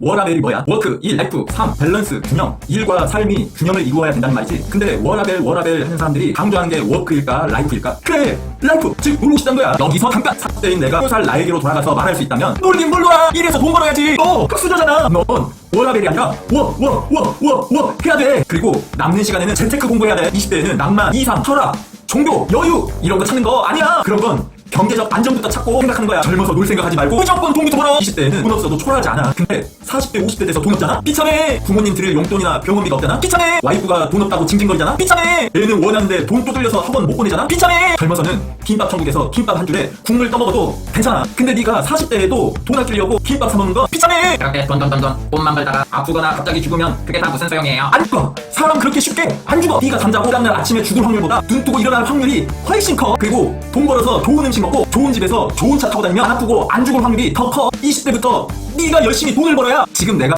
워라벨이 뭐야? 워크, 일, 라이프, 삶, 밸런스, 균형. 일과 삶이 균형을 이루어야 된다는 말이지. 근데 워라벨, 워라벨 하는 사람들이 강조하는 게 워크일까, 라이프일까? 그래! 라이프! 즉, 싶다는 거야. 여기서 잠깐! 40대인 내가 20살 나에게로 돌아가서 말할 수 있다면 놀긴 뭘 놀아! 일해서 돈 벌어야지! 너! 흑수저잖아! 넌 워라벨이 아니라 워, 워, 워, 워, 워! 해야 돼! 그리고 남는 시간에는 재테크 공부해야 돼. 20대에는 낭만, 이상, 철학, 종교, 여유! 이런 거 찾는 거 아니야! 그런 건 경제적 안정부터 찾고 생각하는 거야. 젊어서 놀 생각하지 말고 무조건 돈부터 벌어. 20대에는 돈 없어도 초라하지 않아. 근데 40대, 50대 돼서 돈 없잖아? 비참해. 부모님 드릴 용돈이나 병원비가 없잖아? 비참해. 와이프가 돈 없다고 징징거리잖아? 비참해. 애는 원하는데 돈 또 들려서 학원 못 보내잖아? 비참해. 젊어서는 김밥 천국에서 김밥 한 줄에 국물 떠먹어도 괜찮아. 근데 네가 40대에도 돈 아끼려고 김밥 사 먹는 거 비참해. 그렇게 돈돈돈돈 돈만 벌다가 아프거나 갑자기 죽으면 그게 다 무슨 소용이에요? 안 죽어. 사람 그렇게 쉽게 안 죽어. 네가 잠자고 다음날 아침에 죽을 확률보다 눈 뜨고 일어날 확률이 훨씬 커. 그리고 돈 벌어서 좋은 음식 먹고 좋은 집에서 좋은 차 타고 다니면 안 아프고 안 죽을 확률이 더 커. 20대부터 네가 열심히 돈을 벌어야 지금 내가